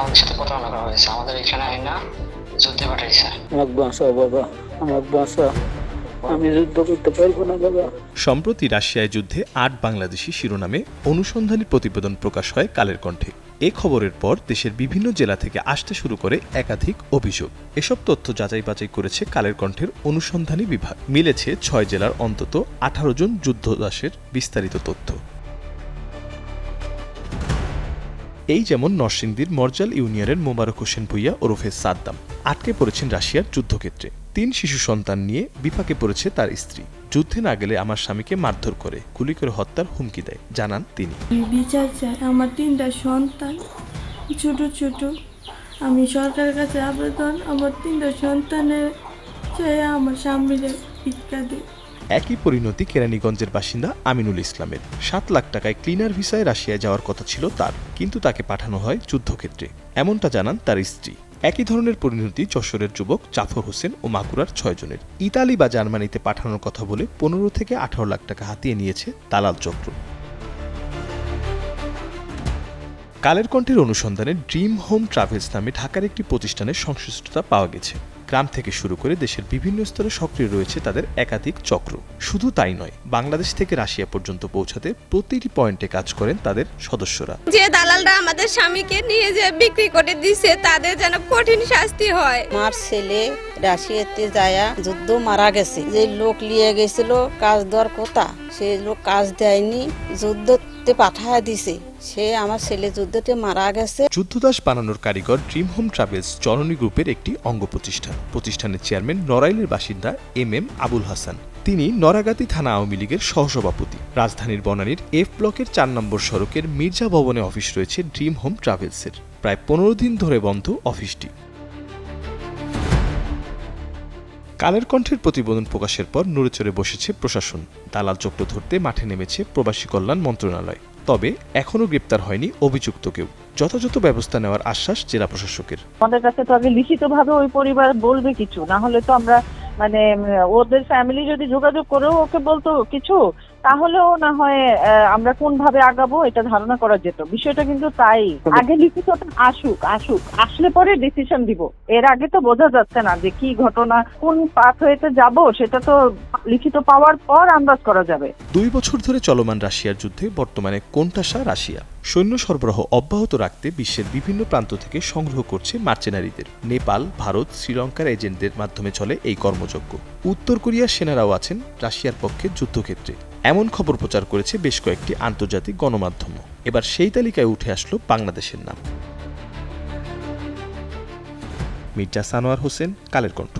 আমাদের সাথে প্রতারণা করা হয়েছে। আমাদের এখানে আইন যুদ্ধে পাঠাইছে। আমাকে বাঁচাও বাবা আমাকে বাঁচাও। আমি যুদ্ধ করতে পারব না বাবা। সম্প্রতি রাশিয়ায় যুদ্ধে আট বাংলাদেশি শিরোনামে অনুসন্ধানী প্রতিবেদন প্রকাশ হয় কালের কণ্ঠে। এ খবরের পর দেশের বিভিন্ন জেলা থেকে আসতে শুরু করে একাধিক অভিযোগ। এসব তথ্য যাচাই বাছাই করেছে কালের কণ্ঠের অনুসন্ধানী বিভাগ। মিলেছে ছয় জেলার অন্তত আঠারো জন যুদ্ধদাসের বিস্তারিত তথ্য। এই যেমন নরসিংদীর মরজাল ইউনিয়নের মোবারক হোসেন ভুইয়া ওরফে সাদ্দাম। আটকে পড়েছেন রাশিয়ার যুদ্ধক্ষেত্রে। তিন শিশু সন্তান নিয়ে বিপাকে পড়েছে তার স্ত্রী। যুদ্ধে না গেলে আমার স্বামীকে মারধর করে গুলি করে হত্যার হুমকি দেয়, জানান তিনি। বিচার চাই, আমার তিনটা সন্তান, ছোট ছোট। আমি সরকারের কাছে আবেদন, আমার তিনটা সন্তানের চাই আমার স্বামীর ভিক্ষা একই পরিণতি কেরানীগঞ্জের বাসিন্দা আমিনুল ইসলামের। সাত লাখ টাকায় ক্লিনার ভিসায় রাশিয়ায় যাওয়ার কথা ছিল তার, কিন্তু তাকে পাঠানো হয় যুদ্ধক্ষেত্রে। এমনটা জানান তার স্ত্রী। একই ধরনের পরিণতি যশোরের যুবক জাফর হোসেন ও মাগুরার ছয়জনের ইতালি বা জার্মানিতে পাঠানোর কথা বলে পনেরো থেকে আঠারো লাখ টাকা হাতিয়ে নিয়েছে দালাল চক্র। কালের কণ্ঠের অনুসন্ধানে ড্রিম হোম ট্রাভেলস নামে ঢাকার একটি প্রতিষ্ঠানের সংশ্লিষ্টতা পাওয়া গেছে। গ্রাম থেকে শুরু করে দেশের বিভিন্ন স্তরে সক্রিয় রয়েছে তাদের একাধিক চক্র। শুধু তাই নয় বাংলাদেশ থেকে রাশিয়া পর্যন্ত পৌঁছাতে প্রতিটি পয়েন্টে কাজ করেন তাদের সদস্যরা। যে দালালরা আমাদের স্বামীকে নিয়ে যে বিক্রি করে দিছে তাদের যেন কঠিন শাস্তি হয়। আমার ছেলে রাশিয়াতে যায়া যুদ্ধ মারা গেছে। যে লোক নিয়ে গেছিল কাজ দেওয়ার কথা সেই লোক কাজ দেয়নি যুদ্ধতে পাঠায় দিছে। সে আমার ছেলে যুদ্ধতে মারা গেছে। যুদ্ধদাস বানানোর কারিগর ড্রিম হোম ট্রাভেলস জননী গ্রুপের একটি অঙ্গ প্রতিষ্ঠান। প্রতিষ্ঠানের চেয়ারম্যান নড়াইলের বাসিন্দা এম এম আবুল হাসান। তিনি নরাগাতি থানা আওয়ামী লীগের সহসভাপতি। রাজধানীর বনানীর এফ ব্লকের চার নম্বর সড়কের মির্জা ভবনে অফিস রয়েছে ড্রিম হোম ট্রাভেলসের। প্রায় পনেরো দিন ধরে বন্ধ অফিসটি। কালের কণ্ঠের প্রতিবেদন প্রকাশের পর নড়েচড়ে বসেছে প্রশাসন। দালাল চক্র ধরতে মাঠে নেমেছে প্রবাসী কল্যাণ মন্ত্রণালয়। তবে এখনও গ্রেপ্তার হয়নি অভিযুক্ত কেউ যথাযথ ব্যবস্থা নেওয়ার আশ্বাস জেলা প্রশাসকের। আমাদের কাছে তো আগে লিখিতভাবে ওই পরিবার বলবে কিছু, না হলে তো আমরা মানে ওদের ফ্যামিলি যদি যোগাযোগ করেও ওকে বলতো কিছু, তাহলেও না হয় আমরা কোন ভাবে আগাবো এটা ধারণা করা যেত। বিষয়টা কিন্তু তাই। আগে লিখিত আসুক আসুক, আসলে পরে ডিসিশন দিব। এর আগে তো বোঝা যাচ্ছে না যে কি ঘটনা, কোন পাথ হয়েতে যাব সেটা তো লিখিত পাওয়ার পর আন্দাজ করা যাবে। দুই বছর ধরে চলমান রাশিয়ার যুদ্ধে বর্তমানে কোনটাসা রাশিয়া? সৈন্য সরবরাহ অব্যাহত রাখতে বিশ্বের বিভিন্ন প্রান্ত থেকে সংগ্রহ করছে মার্চেনারিদের। নেপাল, ভারত, শ্রীলঙ্কার এজেন্টদের মাধ্যমে চলে এই কর্মযজ্ঞ। উত্তর কোরিয়ার সেনারাও আছেন রাশিয়ার পক্ষে যুদ্ধক্ষেত্রে। এমন খবর প্রচার করেছে বেশ কয়েকটি আন্তর্জাতিক গণমাধ্যম এবার সেই তালিকায় উঠে আসলো বাংলাদেশের নাম। মির্জা সানোয়ার হোসেন, কালের কণ্ঠ।